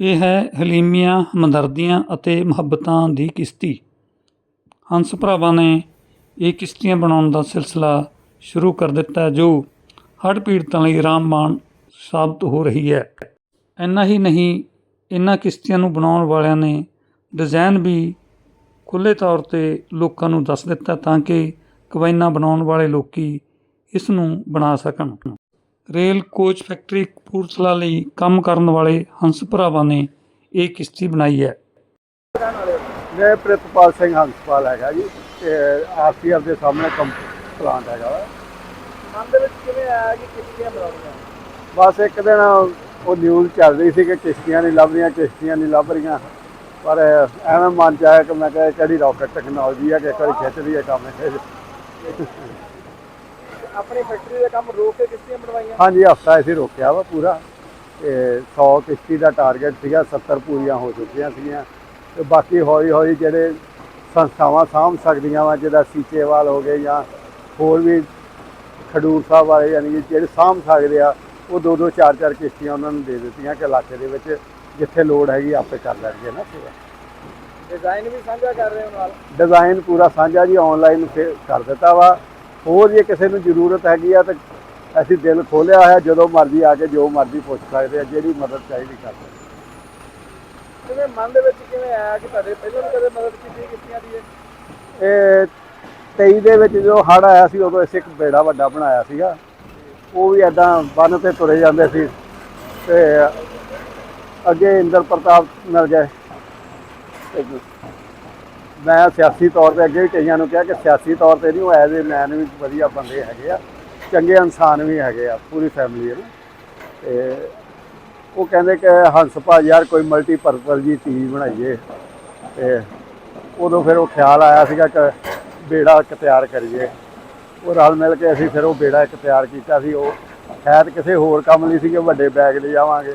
ਇਹ ਹੈ ਹਲੀਮੀਆਂ ਹਮਦਰਦੀਆਂ ਅਤੇ ਮੁਹੱਬਤਾਂ ਦੀ ਕਿਸ਼ਤੀ। ਹੰਸ ਭਰਾਵਾਂ ਨੇ ਇਹ ਕਿਸ਼ਤੀਆਂ ਬਣਾਉਣ ਦਾ ਸਿਲਸਿਲਾ ਸ਼ੁਰੂ ਕਰ ਦਿੱਤਾ ਜੋ ਹੜ੍ਹ ਪੀੜਤਾਂ ਲਈ ਰਾਮਬਾਣ ਸਾਬਤ ਹੋ ਰਹੀ ਹੈ। ਇੰਨਾ ਹੀ ਨਹੀਂ ਇਹਨਾਂ ਕਿਸ਼ਤੀਆਂ ਨੂੰ ਬਣਾਉਣ ਵਾਲਿਆਂ ਨੇ ਡਿਜ਼ਾਈਨ ਵੀ ਖੁੱਲ੍ਹੇ ਤੌਰ ਤੇ ਲੋਕਾਂ ਨੂੰ ਦੱਸ ਦਿੱਤਾ ਤਾਂ ਕਿ ਕਵਾਇਨਾ ਬਣਾਉਣ ਵਾਲੇ ਲੋਕੀ ਇਸ ਨੂੰ ਬਣਾ ਸਕਣ। ਰੇਲ ਕੋਚ ਫੈਕਟਰੀ ਕਪੂਰਥਲਾ ਲਈ ਕੰਮ ਕਰਨ ਵਾਲੇ ਹੰਸ ਭਰਾਵਾਂ ਨੇ ਇਹ ਕਿਸ਼ਤੀ ਬਣਾਈ ਹੈ। ਮੈਂ ਪ੍ਰਿਤਪਾਲ ਸਿੰਘ ਹੰਸਪਾਲ ਹੈਗਾ ਜੀ ਤੇ ਆਰਸੀਐਫ ਦੇ ਸਾਹਮਣੇ ਕੰਮ ਪਲਾਂਟ ਹੈਗਾ ਵਾ। ਮਨ ਦੇ ਵਿੱਚ ਕਿਵੇਂ ਆਇਆ ਕਿ ਕਿਸ਼ਤੀਆਂ ਬਣਾਉਣੀਆਂ ਬਸ ਇੱਕ ਦਿਨ ਉਹ ਨਿਊਜ਼ ਚੱਲ ਰਹੀ ਸੀ ਕਿ ਕਿਸ਼ਤੀਆਂ ਨਹੀਂ ਲੱਭ ਰਹੀਆਂ ਕਿਸ਼ਤੀਆਂ ਨਹੀਂ ਲੱਭ ਰਹੀਆਂ। ਪਰ ਐਵੇਂ ਮਨ ਚ ਆਇਆ ਕਿ ਮੈਂ ਕਿਹਾ ਕਿਹੜੀ ਰਾਕਟ ਟੈਕਨੋਲੋਜੀ ਹੈ ਕਿ ਇੱਕ ਵਾਰੀ ਖਿੱਚ ਕੰਮ ਇਹ। ਆਪਣੀ ਫੈਕਟਰੀ ਦਾ ਕੰਮ ਰੋਕ ਕੇ ਕਿਸ਼ਤੀਆਂ ਬਣਵਾਈਆਂ? ਹਾਂਜੀ ਹਫਤਾ ਅਸੀਂ ਰੋਕਿਆ ਵਾ ਪੂਰਾ। ਤੇ 100 ਕਿਸ਼ਤੀ ਦਾ ਟਾਰਗੇਟ ਸੀਗਾ 70 ਪੂਰੀਆਂ ਹੋ ਚੁੱਕੀਆਂ ਸੀਗੀਆਂ। ਤੇ ਬਾਕੀ ਹੌਲੀ ਹੌਲੀ ਜਿਹੜੇ ਸੰਸਥਾਵਾਂ ਸਾਂਭ ਸਕਦੀਆਂ ਵਾ ਜਿਹਦਾ ਸੀਚੇਵਾਲ ਹੋ ਗਏ ਜਾਂ ਹੋਰ ਵੀ ਖਡੂਰ ਸਾਹਿਬ ਵਾਲੇ ਯਾਨੀ ਕਿ ਜਿਹੜੇ ਸਾਂਭ ਸਕਦੇ ਆ ਉਹ ਦੋ ਦੋ ਚਾਰ ਚਾਰ ਕਿਸ਼ਤੀਆਂ ਉਹਨਾਂ ਨੂੰ ਦੇ ਦਿੱਤੀਆਂ ਕਿ ਇਲਾਕੇ ਦੇ ਵਿੱਚ ਜਿੱਥੇ ਲੋੜ ਹੈਗੀ ਆਪੇ ਕਰ ਲੈਣਗੇ ਨਾ ਪੂਰਾ। ਡਿਜ਼ਾਈਨ ਵੀ ਸਾਂਝਾ ਕਰ ਰਹੇ ਹੋ ਨਾਲ? ਡਿਜ਼ਾਈਨ ਪੂਰਾ ਸਾਂਝਾ ਜੀ ਆਨਲਾਈਨ ਕਰ ਦਿੱਤਾ ਵਾ। ਹੋਰ ਜੇ ਕਿਸੇ ਨੂੰ ਜ਼ਰੂਰਤ ਹੈਗੀ ਆ ਤਾਂ ਅਸੀਂ ਦਿਲ ਖੋਲਿਆ ਹੋਇਆ ਜਦੋਂ ਮਰਜ਼ੀ ਆ ਕੇ ਜੋ ਮਰਜ਼ੀ ਪੁੱਛ ਸਕਦੇ ਆ ਜਿਹੜੀ ਮਦਦ ਚਾਹੀਦੀ ਕਰ ਸਕਦੇ ਕਿਵੇਂ ਮਨ ਦੇ ਵਿੱਚ ਕਿਵੇਂ ਆਇਆ ਕਿ ਤੁਹਾਡੇ ਪਹਿਲਾਂ ਵੀ ਕਦੇ ਮਦਦ ਕੀਤੀ ਕਿਸ਼ਤੀਆਂ ਦੀ ਇਹ? ਇਹ 23 ਦੇ ਵਿੱਚ ਜਦੋਂ ਹੜ੍ਹ ਆਇਆ ਸੀ ਉਦੋਂ ਅਸੀਂ ਇੱਕ ਬੇੜਾ ਵੱਡਾ ਬਣਾਇਆ ਸੀਗਾ। ਉਹ ਵੀ ਐਦਾਂ ਬੰਨ ਤੇ ਤੁਰੇ ਜਾਂਦੇ ਸੀ ਤੇ ਅੱਗੇ ਇੰਦਰ ਪ੍ਰਤਾਪ ਮਿਲ ਗਏ। ਮੈਂ ਸਿਆਸੀ ਤੌਰ ਤੇ ਅੱਗੇ ਵੀ ਕਈਆਂ ਨੂੰ ਕਿਹਾ ਕਿ ਸਿਆਸੀ ਤੌਰ ਤੇ ਨਹੀਂ, ਉਹ ਐਜ਼ ਏ ਮੈਨ ਵੀ ਵਧੀਆ ਬੰਦੇ ਹੈਗੇ ਆ, ਚੰਗੇ ਇਨਸਾਨ ਵੀ ਹੈਗੇ ਆ, ਪੂਰੀ ਫੈਮਿਲੀ ਨੂੰ ਨਾ। ਤੇ ਉਹ ਕਹਿੰਦੇ ਕਿ ਹੰਸ ਭਾ ਯਾਰ ਕੋਈ ਮਲਟੀ ਮਲਟੀਪਰਪਸ ਜੀ ਚੀਜ਼ ਬਣਾਈਏ। ਤੇ ਉਦੋਂ ਫਿਰ ਉਹ ਖਿਆਲ ਆਇਆ ਸੀਗਾ ਕਿ ਬੇੜਾ ਇੱਕ ਤਿਆਰ ਕਰੀਏ। ਉਹ ਰਲ ਮਿਲ ਕੇ ਅਸੀਂ ਫਿਰ ਉਹ ਬੇੜਾ ਇੱਕ ਤਿਆਰ ਕੀਤਾ ਸੀ। ਉਹ ਸ਼ਾਇਦ ਕਿਸੇ ਹੋਰ ਕੰਮ ਲਈ ਸੀ ਕਿ ਵੱਡੇ ਬੈਗ ਲੈ ਜਾਵਾਂਗੇ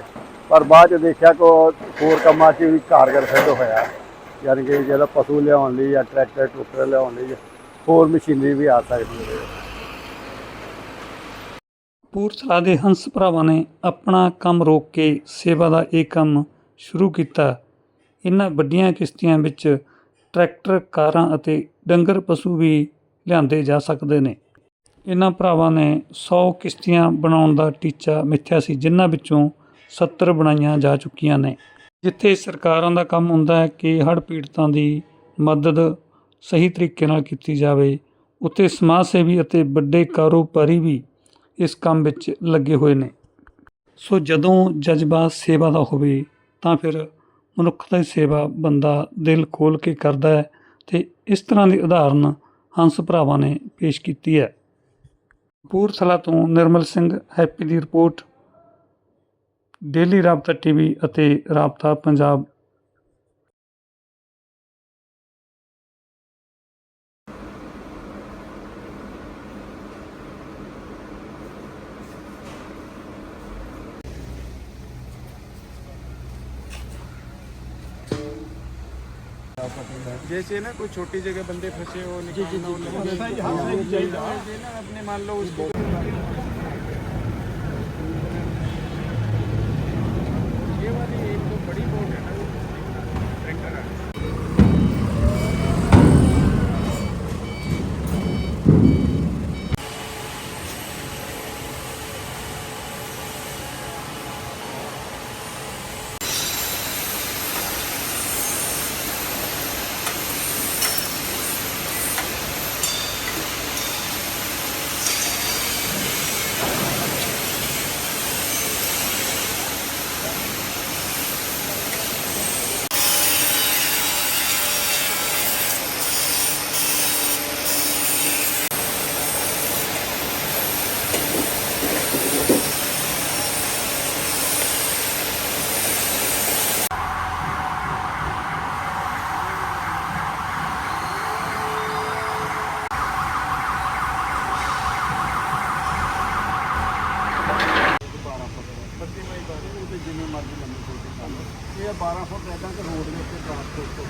ਪਰ ਬਾਅਦ ਚ ਦੇਖਿਆ ਕਿ ਉਹ ਹੋਰ ਕੰਮਾਂ 'ਚ ਵੀ ਕਾਰਗਰ ਸਿੱਧ ਹੋਇਆ। ਯਾਨੀ ਕਿ ਜਿਹੜਾ ਪਸ਼ੂ ਲਿਆਉਣ ਲਈ ਜਾਂ ਟਰੈਕਟਰ, ਟਰੂਕਟਰ ਲਿਆਉਣ ਲਈ ਹੋਰ ਮਸ਼ੀਨਰੀ ਵੀ ਆ ਸਕਦੀ ਹੈ। ਕਪੂਰਥਲਾ ਦੇ ਹੰਸ ਭਰਾਵਾਂ ਨੇ ਆਪਣਾ ਕੰਮ ਰੋਕ ਕੇ ਸੇਵਾ ਦਾ ਇਹ ਕੰਮ ਸ਼ੁਰੂ ਕੀਤਾ। ਇਹਨਾਂ ਵੱਡੀਆਂ ਕਿਸ਼ਤੀਆਂ ਵਿੱਚ ਟਰੈਕਟਰ, ਕਾਰਾਂ ਅਤੇ ਡੰਗਰ ਪਸ਼ੂ ਵੀ ਲਿਆਂਦੇ ਜਾ ਸਕਦੇ ਨੇ। ਇਹਨਾਂ ਭਰਾਵਾਂ ਨੇ 100 ਕਿਸ਼ਤੀਆਂ ਬਣਾਉਣ ਦਾ ਟੀਚਾ ਮਿੱਥਿਆ ਸੀ, ਜਿਨ੍ਹਾਂ ਵਿੱਚੋਂ 70 ਬਣਾਈਆਂ ਜਾ ਚੁੱਕੀਆਂ ਨੇ। ਜਿੱਥੇ ਸਰਕਾਰਾਂ ਦਾ ਕੰਮ ਹੁੰਦਾ ਹੈ ਕਿ ਹੜ੍ਹ ਪੀੜਤਾਂ ਦੀ ਮਦਦ ਸਹੀ ਤਰੀਕੇ ਨਾਲ ਕੀਤੀ ਜਾਵੇ, ਉੱਥੇ ਸਮਾਜ ਸੇਵੀ ਅਤੇ ਵੱਡੇ ਕਾਰੋਬਾਰੀ ਵੀ ਇਸ ਕੰਮ ਵਿੱਚ ਲੱਗੇ ਹੋਏ ਨੇ। ਸੋ ਜਦੋਂ ਜਜ਼ਬਾ ਸੇਵਾ ਦਾ ਹੋਵੇ, ਤਾਂ ਫਿਰ ਮਨੁੱਖਤਾ ਦੀ ਸੇਵਾ ਬੰਦਾ ਦਿਲ ਖੋਲ ਕੇ ਕਰਦਾ ਹੈ ਤੇ ਇਸ ਤਰ੍ਹਾਂ ਦੀ ਉਦਾਹਰਨ ਹੰਸ ਭਰਾਵਾਂ ਨੇ ਪੇਸ਼ ਕੀਤੀ ਹੈ। ਕਪੂਰਥਲਾ ਤੋਂ ਨਿਰਮਲ ਸਿੰਘ ਹੈਪੀ ਦੀ ਰਿਪੋਰਟ। ਡੇਲੀ ਰਾਬਤਾ ਟੀਵੀ ਅਤੇ ਰਾਬਤਾ ਪੰਜਾਬ जैसे ना कोई छोटी जगह बंदे फंसे हो निकालना हो ना अपने मान लो उसको ਬੱਤੀ ਮਈ ਜਿੰਨੇ ਮਰਜ਼ੀ ਲੰਮੀ ਕੋਈ ਕੰਮ ਇਹ 12 ਫੁੱਟ ਐਦਾਂ ਕਿ ਰੋਡ ਦੇ ਉੱਤੇ ਟਰਾਂਸਪੋਰਟ ਤੋਂ